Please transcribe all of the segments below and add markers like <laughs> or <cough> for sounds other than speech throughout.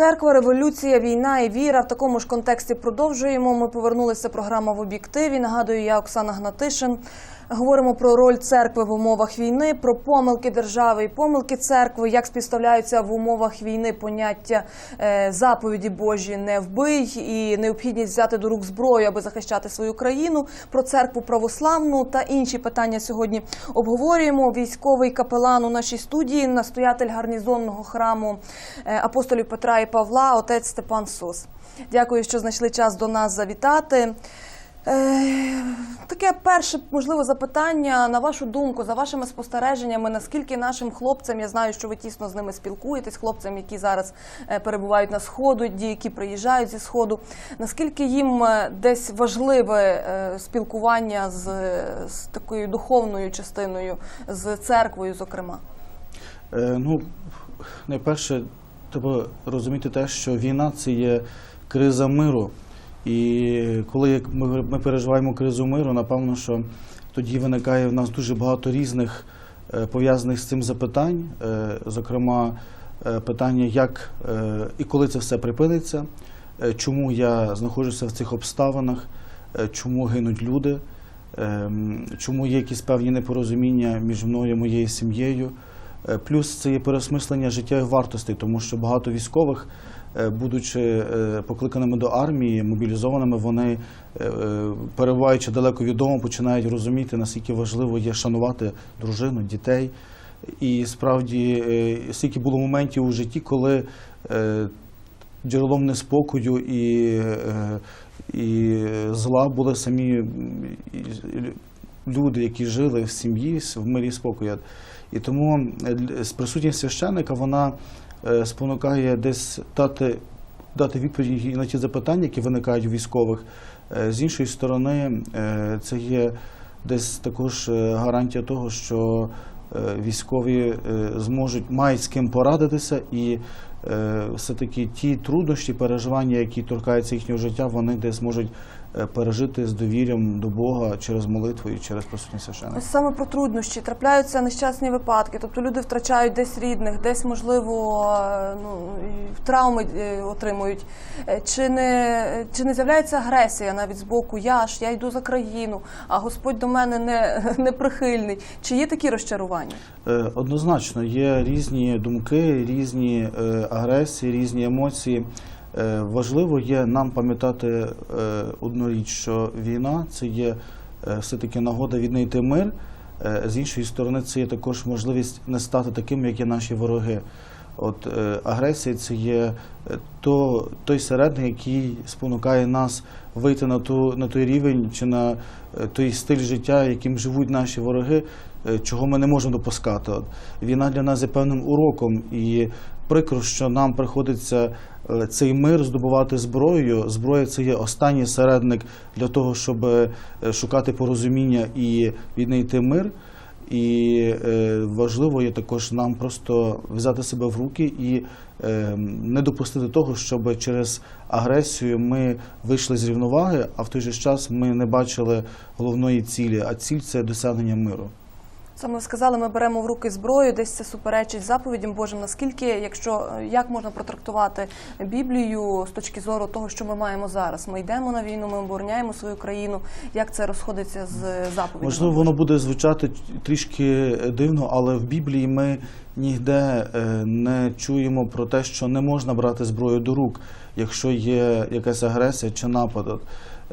Церква, революція, війна і віра в такому ж контексті продовжуємо. Ми повернулися. Програма в об'єктиві. Нагадую, я Оксана Гнатишин. Говоримо про роль церкви в умовах війни, про помилки держави і помилки церкви, як співставляються в умовах війни поняття е, заповіді Божі не вбий і необхідність взяти до рук зброю, аби захищати свою країну. Про церкву православну та інші питання сьогодні обговорюємо. Військовий капелан у нашій студії, настоятель гарнізонного храму е, апостолів Петра і Павла, отець Степан Сос. Дякую, що знайшли час до нас завітати. Е, Таке перше можливо запитання на вашу думку, за вашими спостереженнями, наскільки нашим хлопцям, я знаю, що ви тісно з ними спілкуєтесь, хлопцям, які зараз е, перебувають на сходу, які приїжджають зі сходу, наскільки їм е, десь важливе спілкування з, з такою духовною частиною, з церквою, зокрема? Е, Ну, найперше, треба розуміти те, що війна це є криза миру. І коли ми, переживаємо кризу миру, напевно, що тоді виникає в нас дуже багато різних е, пов'язаних з цим запитань. Е, Зокрема, е, питання, як і коли це все припиниться, чому я знаходжуся в цих обставинах, чому гинуть люди, чому є якісь певні непорозуміння між мною і моєю сім'єю. Плюс це є переосмислення життєвих вартостей, тому що багато військових, будучи е, покликаними до армії, мобілізованими, вони, е, е, перебуваючи далеко від дому, починають розуміти, наскільки важливо є шанувати дружину, дітей. І справді, е, скільки було моментів у житті, коли е, джерелом неспокою і, е, і зла були самі люди, які жили в сім'ї, в мирі спокою. І тому е, присутність священника вона е, спонукає десь дати, дати відповіді на ті запитання, які виникають у військових. Е, З іншої сторони, е, це є десь також е, гарантія того, що е, військові е, зможуть мають з ким порадитися, і е, все-таки ті труднощі, переживання, які торкаються їхнього життя, вони десь можуть е, пережити з довір'ям до Бога через молитву і через присутність священника. Саме про труднощі трапляються нещасні випадки, тобто люди втрачають десь рідних, десь можливо е, ну травми е, отримують. Е, Чи не чи не з'являється агресія навіть з боку я ж я йду за країну, а Господь до мене не, <laughs> не прихильний? Чи є такі розчарування? Е, Однозначно, є різні думки, різні е, агресії, різні емоції. Е, Важливо є нам пам'ятати е, одну річ, що війна це є е, все-таки нагода віднайти мир. З іншої сторони, це є також можливість не стати таким, як є наші вороги. От агресія це є то, той середник, який спонукає нас вийти на ту на той рівень чи на е, той стиль життя, яким живуть наші вороги, е, чого ми не можемо допускати. Війна для нас є певним уроком, і прикро, що нам приходиться е, цей мир здобувати зброєю. Зброя це є останній середник для того, щоб шукати порозуміння і віднайти мир. І е, важливо є також нам просто взяти себе в руки і е, не допустити того, щоб через агресію ми вийшли з рівноваги, а в той же час ми не бачили головної цілі. А ціль це досягнення миру. Саме ви сказали, ми беремо в руки зброю, десь це суперечить заповідям Божим. Наскільки, якщо е, як можна протрактувати Біблію з точки зору того, що ми маємо зараз? Ми йдемо на війну, ми обороняємо свою країну. Як це розходиться з заповідями? Можливо, воно буде звучати трішки дивно, але в Біблії ми ніде е, не чуємо про те, що не можна брати зброю до рук, якщо є якась агресія чи напад.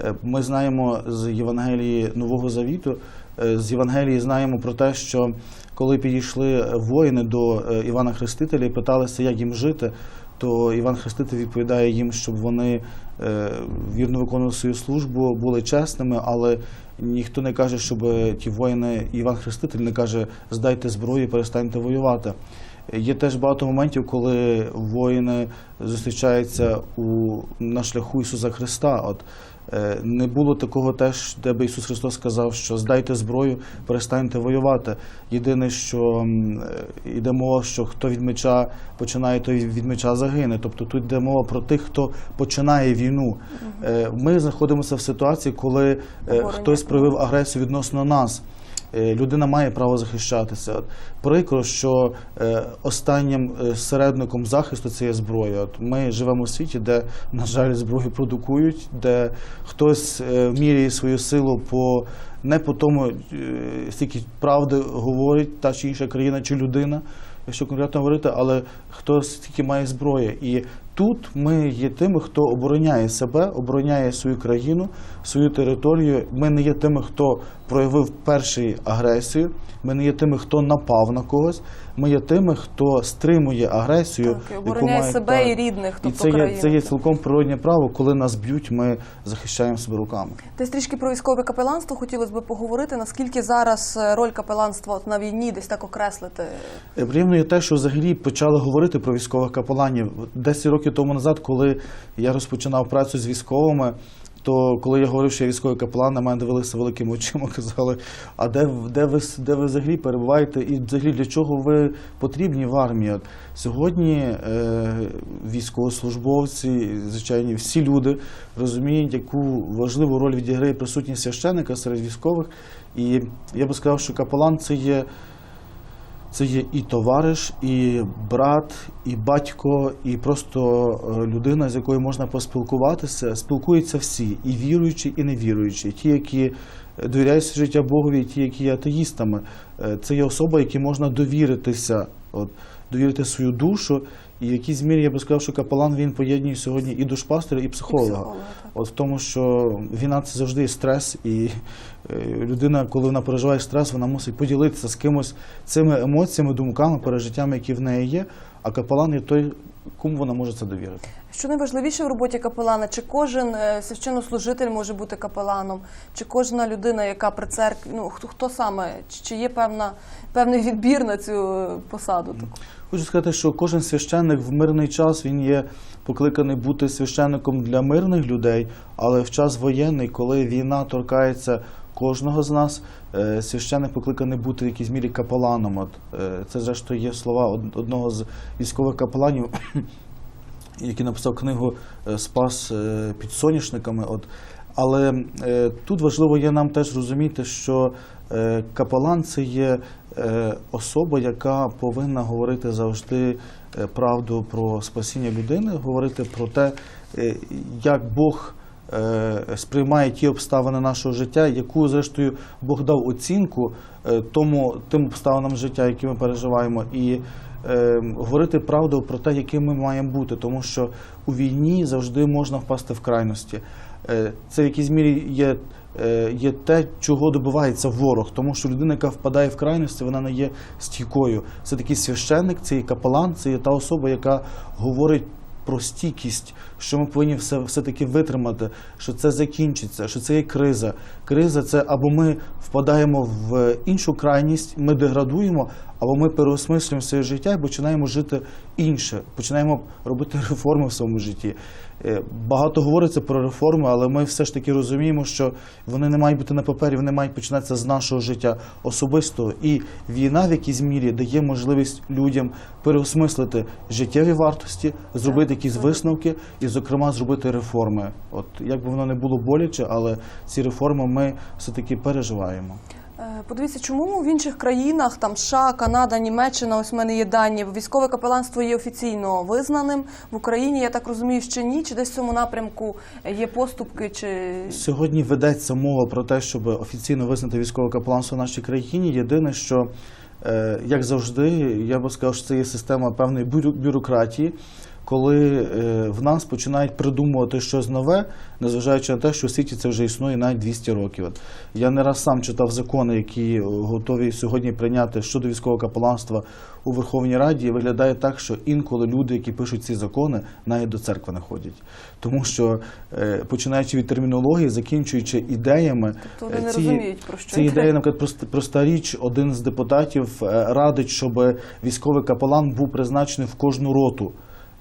Е, Ми знаємо з Євангелії Нового Завіту, е, з Євангелії знаємо про те, що коли підійшли воїни до е, Івана Хрестителя і питалися, як їм жити, то Іван Хреститель відповідає їм, щоб вони е, вірно виконували свою службу, були чесними, але ніхто не каже, щоб ті воїни, Іван Хреститель не каже, здайте зброю, перестаньте воювати. Є теж багато моментів, коли воїни зустрічаються у, на шляху Ісуса Христа. От е, не було такого теж, де би Ісус Христос сказав, що здайте зброю, перестаньте воювати. Єдине, що е, йде мова, що хто від меча починає, той від меча загине. Тобто тут йде мова про тих, хто починає війну. Е, Ми знаходимося в ситуації, коли хтось проявив агресію відносно нас. Е, людина має право захищатися. Прикро, що е, останнім е, середником захисту це є зброя. От ми живемо в світі, де, на жаль, зброю продукують, де хтось міряє свою силу по не по тому, скільки правди говорить та чи інша країна чи людина, якщо конкретно говорити, але хто стільки має зброї. І тут ми є тими, хто обороняє себе, обороняє свою країну, свою територію. Ми не є тими, хто проявив перший агресію. Ми не є тими, хто напав на когось. Ми є тими, хто стримує агресію, Так, і яку обороняє має- себе так. і рідних, І тобто це є, це є цілком природне право, коли нас б'ють, ми захищаємо себе руками. Десь трішки про військове капеланство хотілося б поговорити. Наскільки зараз е, роль капеланства на війні десь так окреслити? Е, Приємно є те, що взагалі почали говорити про військових капеланів. 10 років тому назад, коли я розпочинав працю з військовими, то коли я говорив, що я військовий капелан, на мене дивилися великими очима, <laughs> казали, а де, де, ви, де ви взагалі перебуваєте і взагалі для чого ви потрібні в армії? Сьогодні е, військовослужбовці, звичайні всі люди розуміють, яку важливу роль відіграє присутність священника серед військових. І я би сказав, що капелан це є це є і товариш, і брат, і батько, і просто е, людина, з якою можна поспілкуватися. Спілкуються всі, і віруючі, і невіруючі. Ті, які е, довіряють життя Богові, і ті, які є атеїстами. Е, Це є особа, якій можна довіритися, от, довірити свою душу. І в якійсь мірі я би сказав, що капелан він поєднує сьогодні і душпастера, і психолога. психолога. От в тому, що війна це завжди стрес, і е, людина, коли вона переживає стрес, вона мусить поділитися з кимось цими емоціями, думками, пережиттями, які в неї є. А капелан є той, кому вона може це довірити. Що найважливіше в роботі капелана? Чи кожен е, священнослужитель може бути капеланом? Чи кожна людина, яка при церкві, ну хто, хто саме? Чи, є певна, певний відбір на цю е, посаду? таку? Хочу сказати, що кожен священник в мирний час він є покликаний бути священником для мирних людей, але в час воєнний, коли війна торкається кожного з нас, священник покликаний бути в якійсь мірі капеланом. От е, це зрештою є слова одного з військових капеланів. <clears throat> який написав книгу е, Спас е, під соняшниками. От. Але е, тут важливо є нам теж розуміти, що е, капелан це є е, особа, яка повинна говорити завжди е, правду про спасіння людини, говорити про те, е, як Бог. Е, Сприймає ті обставини нашого життя, яку зрештою Бог дав оцінку е, тому тим обставинам життя, які ми переживаємо, і е, говорити правду про те, яким ми маємо бути, тому що у війні завжди можна впасти в крайності. Це в якійсь мірі є, є те, чого добивається ворог, тому що людина, яка впадає в крайності, вона не є стійкою. Це такий священник, це є капелан, це є та особа, яка говорить. Про стійкість, що ми повинні все, все-таки витримати, що це закінчиться, що це є криза. Криза це або ми впадаємо в іншу крайність, ми деградуємо, або ми переосмислюємо своє життя і починаємо жити інше, починаємо робити <laughs> реформи в своєму житті. Е, Багато говориться про реформи, але ми все ж таки розуміємо, що вони не мають бути на папері, вони мають починатися з нашого життя особистого. І війна в якійсь мірі дає можливість людям переосмислити життєві вартості, зробити якісь висновки і, зокрема, зробити реформи. От як би воно не було боляче, але ці реформи ми все-таки переживаємо. Е, Подивіться, чому в інших країнах, там США, Канада, Німеччина, ось в мене є дані, військове капеланство є офіційно визнаним. В Україні, я так розумію, ще ні. Чи десь в цьому напрямку є поступки? Чи Сьогодні ведеться мова про те, щоб офіційно визнати військове капеланство в нашій країні. Єдине, що е, як завжди, я би сказав, що це є система певної бюро- бюрократії, коли е, в нас починають придумувати щось нове, незважаючи на те, що у світі це вже існує навіть 200 років. От я не раз сам читав закони, які е, готові сьогодні прийняти щодо військового капеланства у Верховній Раді. І виглядає так, що інколи люди, які пишуть ці закони, навіть до церкви не ходять, тому що е, починаючи від термінології, закінчуючи ідеями, Тобто вони е, не розуміють, про що ці ідеї, наприклад, проста, річ, один з депутатів е, радить, щоб військовий капелан був призначений в кожну роту.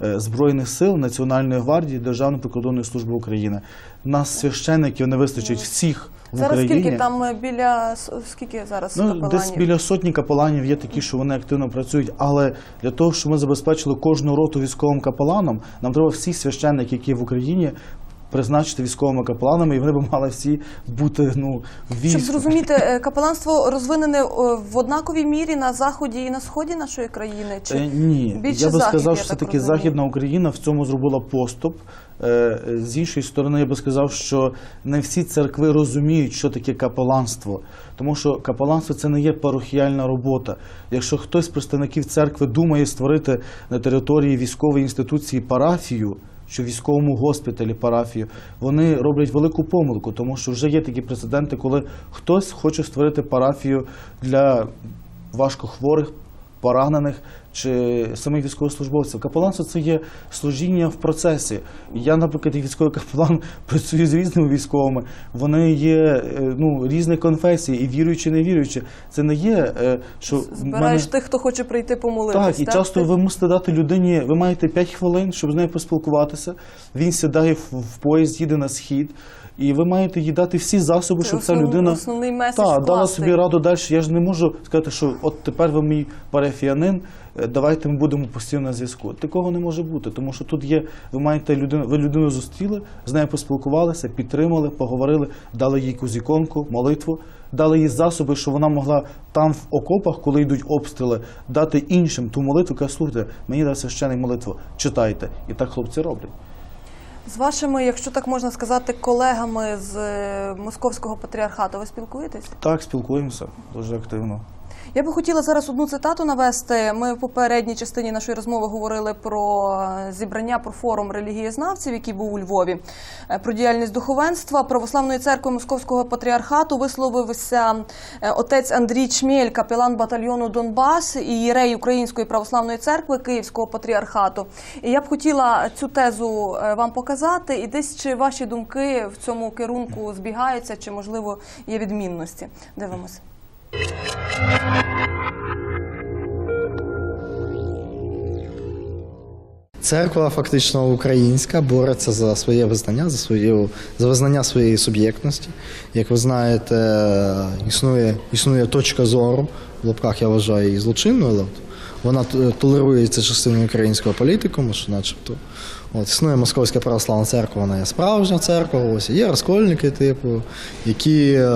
Е, Збройних сил Національної гвардії Державної прикордонної служби України. Нас священників не вистачить всіх в зараз Україні. скільки там е, біля скільки зараз Ну, капеланів? десь біля сотні капеланів є такі, що вони активно працюють. Але для того, щоб ми забезпечили кожну роту військовим капеланом, нам треба всі священники, які в Україні, призначити військовими капеланами, і вони б мали всі бути ну, в. Щоб зрозуміти, е, капеланство розвинене в однаковій мірі на заході і на сході нашої країни? Чи Е, Ні, більше я би Захід, сказав, що все-таки розумію? Західна Україна в цьому зробила поступ. Е, З іншої сторони, я би сказав, що не всі церкви розуміють, що таке капеланство. Тому що капеланство це не є парохіальна робота. Якщо хтось з представників церкви думає створити на території військової інституції парафію, що в військовому госпіталі парафію, вони роблять велику помилку, тому що вже є такі прецеденти, коли хтось хоче створити парафію для важкохворих, поранених чи самих військовослужбовців. Капеланство це є служіння в процесі. Я, наприклад, як військовий капелан <laughs> працюю з різними військовими. Вони є е, ну, різних конфесій, і віруючі, і не віруючі. Це не є, е, що збираєш мене- тих, хто хоче прийти помолитись? так, і часто ви мусите дати людині, ви маєте 5 хвилин, щоб з нею поспілкуватися. Він сідає в, поїзд, їде на схід, і ви маєте їй дати всі засоби, Це щоб ця людина та, дала собі раду далі. Я ж не можу сказати, що от тепер ви мій парафіянин, давайте ми будемо постійно на зв'язку. Такого не може бути, тому що тут є, ви маєте людину, ви людину зустріли, з нею поспілкувалися, підтримали, поговорили, дали їй якусь іконку, молитву. Дали їй засоби, що вона могла там в окопах, коли йдуть обстріли, дати іншим ту молитву, каже, слухайте, мені дав священий молитву, читайте. І так хлопці роблять. З вашими, якщо так можна сказати, колегами з е, московського патріархату ви спілкуєтесь? Так, спілкуємося дуже активно. Я би хотіла зараз одну цитату навести. Ми в попередній частині нашої розмови говорили про е, зібрання про форум релігієзнавців, який був у Львові, е, про діяльність духовенства православної церкви Московського патріархату. Висловився е, отець Андрій Чмєль, капелан батальйону Донбас і єрей Української православної церкви Київського патріархату. І я б хотіла цю тезу вам показати, і десь чи ваші думки в цьому керунку збігаються, чи можливо є відмінності. Дивимося. Церква фактично українська бореться за своє визнання, за свою за визнання своєї суб'єктності. Як ви знаєте, існує існує точка зору в лапках, я вважаю її злочинною, вона толерується частиною українського політикуму, що начебто. От, існує Московська православна церква, вона є справжня церква, ось є розкольники, типу, які е,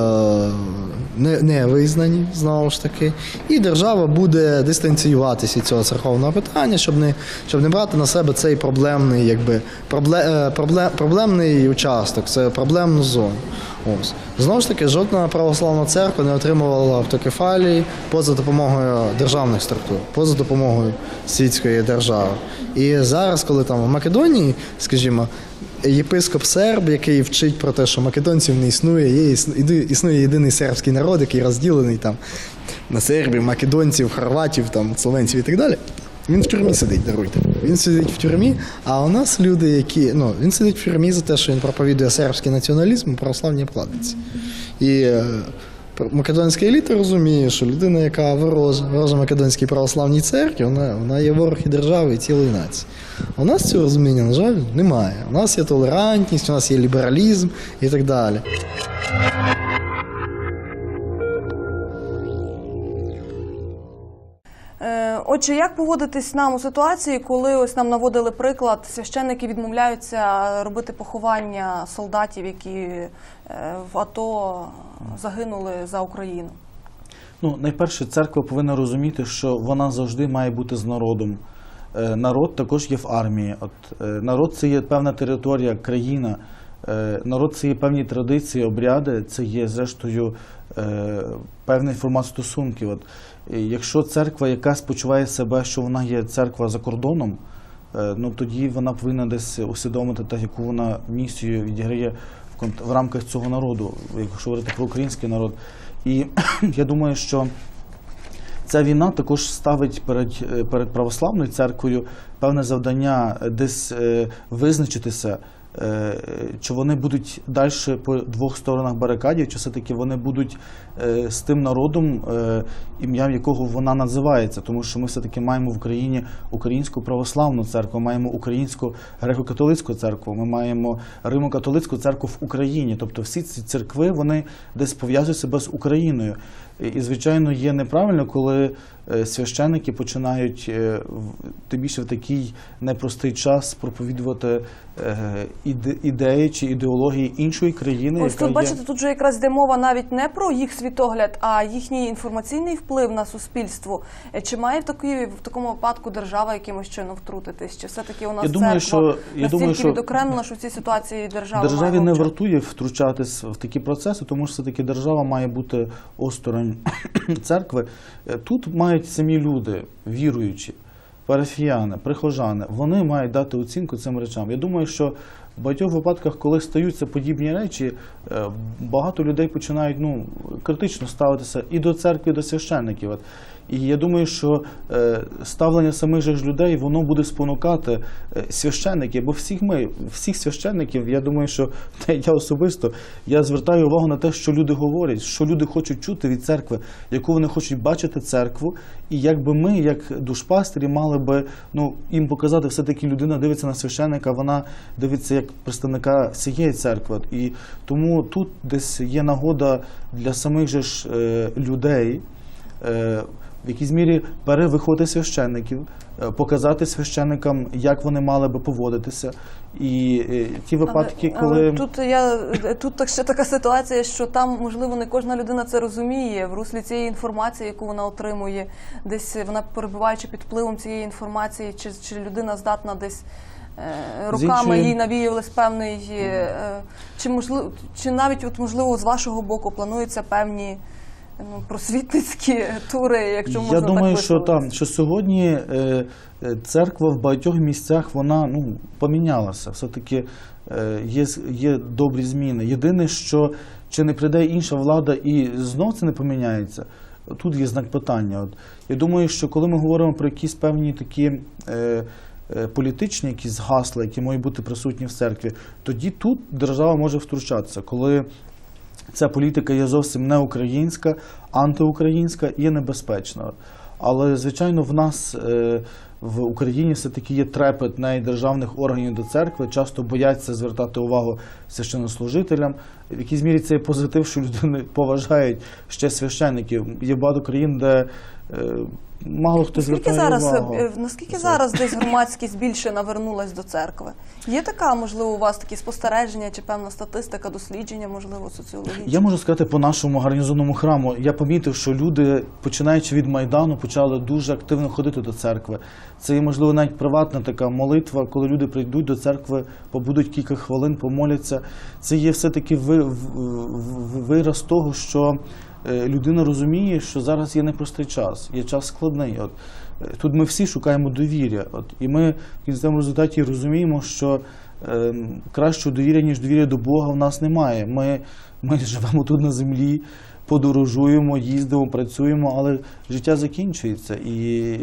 не, не визнані знову ж таки. І держава буде дистанціюватися від цього церковного питання, щоб не, щоб не брати на себе цей проблемний, якби, пробле, е, проблем, проблемний участок, це проблемну зону. Ось. Знову ж таки, жодна православна церква не отримувала автокефалії поза допомогою державних структур, поза допомогою світської держави. І зараз, коли там в Македонії, скажімо, єпископ серб, який вчить про те, що македонців не існує, є існує єдиний сербський народ, який розділений там на сербів, македонців, хорватів, там, словенців і так далі. Він в тюрмі сидить, даруйте. Він сидить в тюрмі, а у нас люди, які. Ну, він сидить в тюрмі за те, що він проповідує сербський націоналізм, православні платиці. І е, македонська еліта розуміє, що людина, яка ворожа, ворожа македонській православній церкві, вона, вона є ворог і держави, і цілої нації. У нас цього розуміння, на жаль, немає. У нас є толерантність, у нас є лібералізм і так далі. Отже, як поводитись нам у ситуації, коли ось нам наводили приклад, священники відмовляються робити поховання солдатів, які е, в АТО загинули за Україну? Ну, найперше, церква повинна розуміти, що вона завжди має бути з народом. Е, Народ також є в армії. От е, народ це є певна територія, країна. Народ це є певні традиції, обряди, це є зрештою певний формат стосунків. От, якщо церква якась почуває себе, що вона є церква за кордоном, е, ну тоді вона повинна десь усвідомити те, яку вона місію відіграє в, в рамках цього народу, якщо говорити про український народ. І <clears throat> я думаю, що ця війна також ставить перед, перед православною церквою певне завдання десь е, визначитися, чи вони будуть далі по двох сторонах барикадів, чи все-таки вони будуть е, з тим народом, е, ім'ям якого вона називається. Тому що ми все-таки маємо в Україні українську православну церкву, маємо українську греко-католицьку церкву, ми маємо Римо-католицьку церкву в Україні. Тобто всі ці церкви вони десь пов'язують себе з Україною. І, звичайно, є неправильно, коли е, священники починають е, тим більше в такий непростий час проповідувати е, іде- ідеї чи ідеології іншої країни. Ось яка тут є- бачите, тут же якраз йде мова навіть не про їх світогляд, а їхній інформаційний вплив на суспільство. Чи має в такій в такому випадку держава якимось чином втрутитись? Чи все таки у нас Я думаю, церква що- я настільки думаю, що відокремлена, що в цій ситуації держава Державі має не вартує втручатись в такі процеси, тому що все-таки держава має бути осторонь <coughs> церкви. Е, Тут мають самі люди, віруючі, парафіяни, прихожани, вони мають дати оцінку цим речам. Я думаю, що в багатьох випадках, коли стаються подібні речі, е, багато людей починають ну, критично ставитися і до церкви, і до священників. І я думаю, що е, ставлення самих же ж людей воно буде спонукати е, священників, бо всіх ми, всіх священників, я думаю, що <laughs> я особисто я звертаю увагу на те, що люди говорять, що люди хочуть чути від церкви, яку вони хочуть бачити церкву, і якби ми, як душпастері, мали би ну їм показати, все таки людина дивиться на священника, вона дивиться як представника всієї церкви. І тому тут десь є нагода для самих же ж е, людей в якійсь мірі перевиходити священників, е, показати священникам, як вони мали би поводитися. І е, ті випадки, Але- коли але тут я тут так ще така ситуація, що там можливо не кожна людина це розуміє в руслі цієї інформації, яку вона отримує, десь вона перебуваючи під впливом цієї інформації, чи, чи людина здатна десь. е, Руками їй навіювались певний, е, чи можливо, чи навіть от можливо з вашого боку плануються певні ну, просвітницькі тури, якщо можна я думаю, так що там що сьогодні е, е, церква в багатьох місцях вона ну помінялася. Все таки е, є, є добрі зміни. Єдине, що чи не прийде інша влада і знов це не поміняється. Тут є знак питання. От я думаю, що коли ми говоримо про якісь певні такі. Е, е, Політичні якісь гасла, які мають бути присутні в церкві, тоді тут держава може втручатися, коли ця політика є зовсім не українська, антиукраїнська і небезпечна. Але, звичайно, в нас е, в Україні все-таки є трепет державних органів до церкви, часто бояться звертати увагу священнослужителям. В якійсь мірі це є позитив, що <laughs> люди поважають ще священників. Є багато країн, де е, мало хто звертає зараз, увагу. е, наскільки це. зараз десь громадськість більше навернулась до церкви? Є така, можливо, у вас такі спостереження чи певна статистика, дослідження, можливо, соціологічні? Я можу сказати по нашому гарнізонному храму. Я помітив, що люди, починаючи від майдану, почали дуже активно ходити до церкви. Це є можливо навіть приватна така молитва, коли люди прийдуть до церкви, побудуть кілька хвилин, помоляться. Це є все таки вираз того, що е, людина розуміє, що зараз є непростий час, є час складний. От е, тут ми всі шукаємо довір'я. От і ми в кінцевому результаті розуміємо, що е, кращого довір'я, ніж довір'я до Бога, в нас немає. Ми, ми живемо тут на землі, подорожуємо, їздимо, працюємо, але життя закінчується і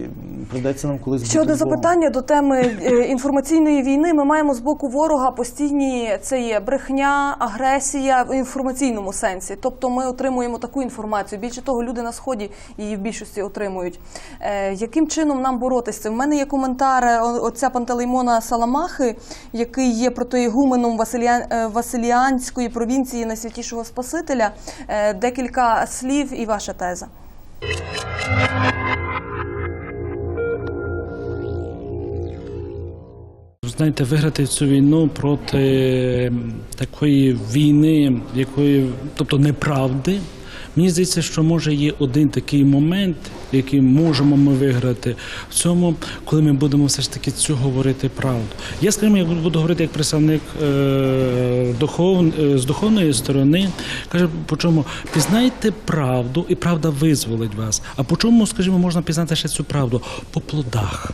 прийдеться нам колись Ще одне запитання до теми е, інформаційної війни. Ми маємо з боку ворога постійні це є брехня, агресія в інформаційному сенсі. Тобто ми отримуємо таку інформацію. Більше того, люди на сході її в більшості отримують. Е, яким чином нам боротися? У мене є коментар е, отця Пантелеймона Саламахи, який є протоігуменом Василія... е, Василіанської провінції Найсвятішого Спасителя. Е, декілька слів і ваша теза. Знаєте, виграти цю війну проти такої війни, якої, тобто неправди. Мені здається, що може є один такий момент, який можемо ми виграти в цьому, коли ми будемо все ж таки цю говорити правду. Я скажімо, я буду говорити як представник е, духов, е, з духовної сторони. Каже, по чому пізнайте правду, і правда визволить вас. А по чому, скажімо, можна пізнати ще цю правду? По плодах.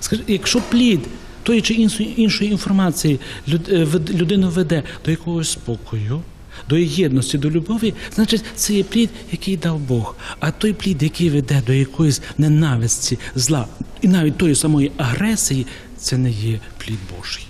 Скажи, якщо плід тої чи іншої, інформації е, людину веде до якогось спокою, до єдності, до любові, значить, це є плід, який дав Бог. А той плід, який веде до якоїсь ненависті, зла і навіть тої самої агресії, це не є плід Божий.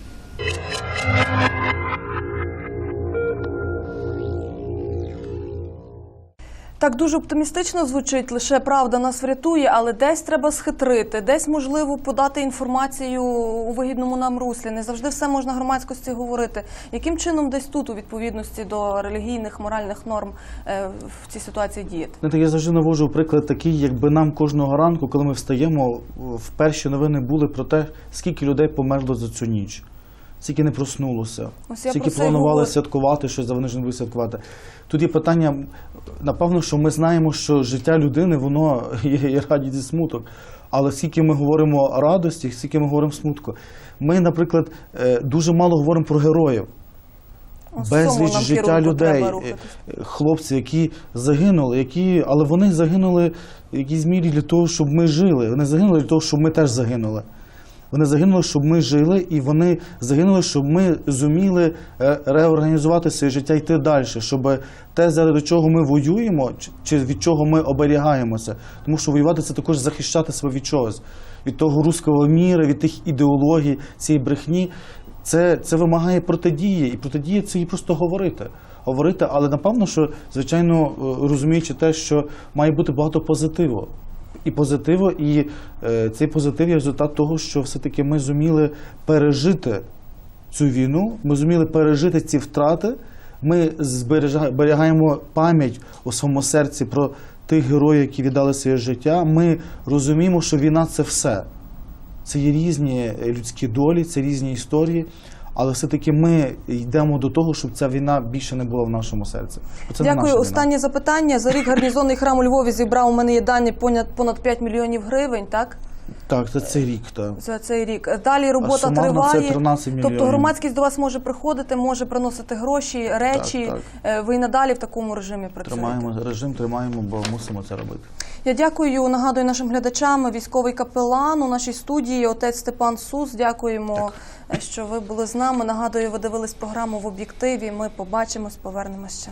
Так дуже оптимістично звучить, лише правда нас врятує, але десь треба схитрити, десь можливо подати інформацію у вигідному нам руслі. Не завжди все можна громадськості говорити. Яким чином десь тут, у відповідності до релігійних моральних норм, е, в цій ситуації діяти? Знаєте, я завжди навожу приклад такий, якби нам кожного ранку, коли ми встаємо, в перші новини були про те, скільки людей померло за цю ніч. Скільки не проснулося, Ось я скільки про це й планували говорю. святкувати щось, а вони ж не будуть святкувати. Тут є питання, напевно, що ми знаємо, що життя людини воно <laughs> є, радість і смуток. Але скільки ми говоримо радості, скільки ми говоримо смутку. Ми, наприклад, е, дуже мало говоримо про героїв. Ось в цьому Безліч нам життя керунку людей, треба е, рухатись. е, хлопців, які загинули, які, але вони загинули в якійсь мірі для того, щоб ми жили. Вони загинули для того, щоб ми теж загинули. Вони загинули, щоб ми жили, і вони загинули, щоб ми зуміли е, реорганізувати своє життя, йти далі, щоб те, заради чого ми воюємо, чи- від чого ми оберігаємося. Тому що воювати це також захищати себе від чогось, від того руського міра, від тих ідеологій, цієї брехні. Це, це вимагає протидії, і протидія це і просто говорити. Говорити, але напевно, що звичайно е, розуміючи те, що має бути багато позитиву. І позитиву, і е, цей позитив є результат того, що все-таки ми зуміли пережити цю війну, ми зуміли пережити ці втрати. Ми зберігаємо пам'ять у своєму серці про тих героїв, які віддали своє життя. Ми розуміємо, що війна це все. Це є різні людські долі, це різні історії, але все-таки ми йдемо до того, щоб ця війна більше не була в нашому серці. Бо Це не Дякую. війна. Останнє запитання. За рік гарнізонний храм у Львові зібрав у мене є дані понад понад 5 мільйонів гривень. Так Так, це цей рік. Так. за цей рік. Далі робота це триває. 13 тобто громадськість до вас може приходити, може приносити гроші, речі. так. Е, Ви й надалі в такому режимі працюєте. Тримаємо режим, тримаємо, бо мусимо це робити. Я дякую. Нагадую нашим глядачам. Військовий капелан у нашій студії, отець Степан Сус. Дякуємо, е, що ви були з нами. Нагадую, ви дивились програму в об'єктиві. Ми побачимось, повернемось ще.